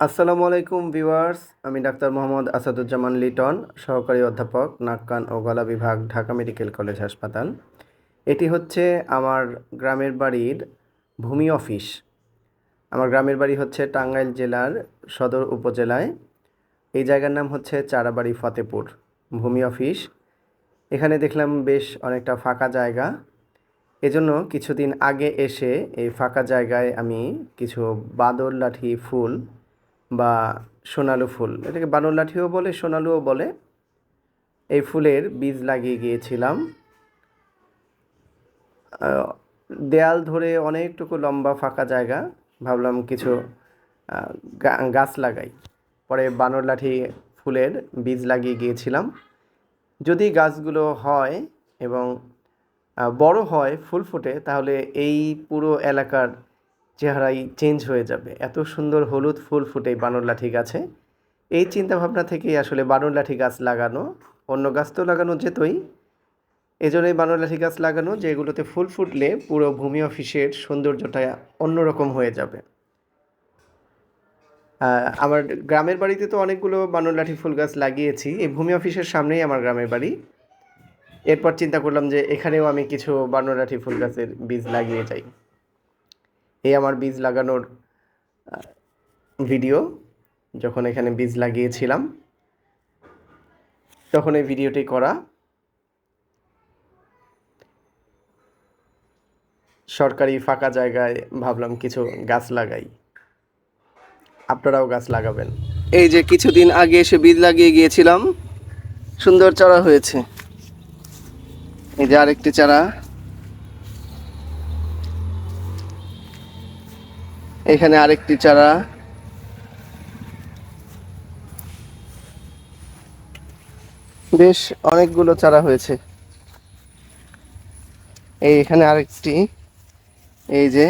আসসালামু আলাইকুম ভিউয়ার্স, আমি ডাক্তার মোহাম্মদ আসাদুজ্জামান লিটন, সহকারী অধ্যাপক, নাক, কান ও গলা বিভাগ, ঢাকা মেডিকেল কলেজ হাসপাতাল। এটি হচ্ছে আমার গ্রামের বাড়ির ভূমি অফিস। আমার গ্রামের বাড়ি হচ্ছে টাঙ্গাইল জেলার সদর উপজেলায়। এই জায়গার নাম হচ্ছে চারাবাড়ি ফতেপুর ভূমি অফিস। এখানে দেখলাম বেশ অনেকটা ফাঁকা জায়গা। এজন্য কিছুদিন আগে এসে এই ফাঁকা জায়গায় আমি কিছু বাদর লাঠি, ফুল বা সোনালু ফুল। এটাকে বানর লাঠিও বলে, সোনালুও বলে। এই ফুলের বীজ লাগিয়ে গিয়েছিলাম। দেয়াল ধরে অনেকটুকু লম্বা ফাঁকা জায়গা। ভাবলাম কিছু গাছ লাগাই। পরে বানর লাঠি ফুলের বীজ লাগিয়ে গিয়েছিলাম। যদি গাছগুলো হয় এবং বড় হয়, ফুল ফুটে, তাহলে এই পুরো এলাকার চেহারাই চেঞ্জ হয়ে যাবে। এত সুন্দর হলুদ ফুল ফুটে বানর লাঠি গাছে এই চিন্তা ভাবনা থেকেই আসলে বানর লাঠি গাছ লাগানো। অন্য গাছ তো লাগানো যেতই। এজন্যই বানর লাঠি গাছ লাগানো যেগুলোতে ফুল ফুটলে পুরো ভূমি অফিসের সৌন্দর্যটা অন্যরকম হয়ে যাবে। আমার গ্রামের বাড়িতে তো অনেকগুলো বানর লাঠি ফুল গাছ লাগিয়েছি। এই ভূমি অফিসের সামনেই আমার গ্রামের বাড়ি। এরপর চিন্তা করলাম যে এখানেও আমি কিছু বানরাঠি ফুল গাছের বীজ লাগিয়ে যাই। এই আমার বীজ লাগানোর ভিডিও যখন এখানে বীজ লাগিয়েছিলাম, তখন এই ভিডিওটি করা। সরকারি ফাঁকা জায়গায় ভাবলাম কিছু গাছ লাগাই। আপনারাও গাছ লাগাবেন। এই যে কিছুদিন আগে এসে বীজ লাগিয়ে গিয়েছিলাম, সুন্দর চারা হয়েছে। এই যে আরেকটি চারা। এখানে আরেকটি চারা। বেশ অনেকগুলো চারা হয়েছে। এই এখানে আরেকটি। এই যে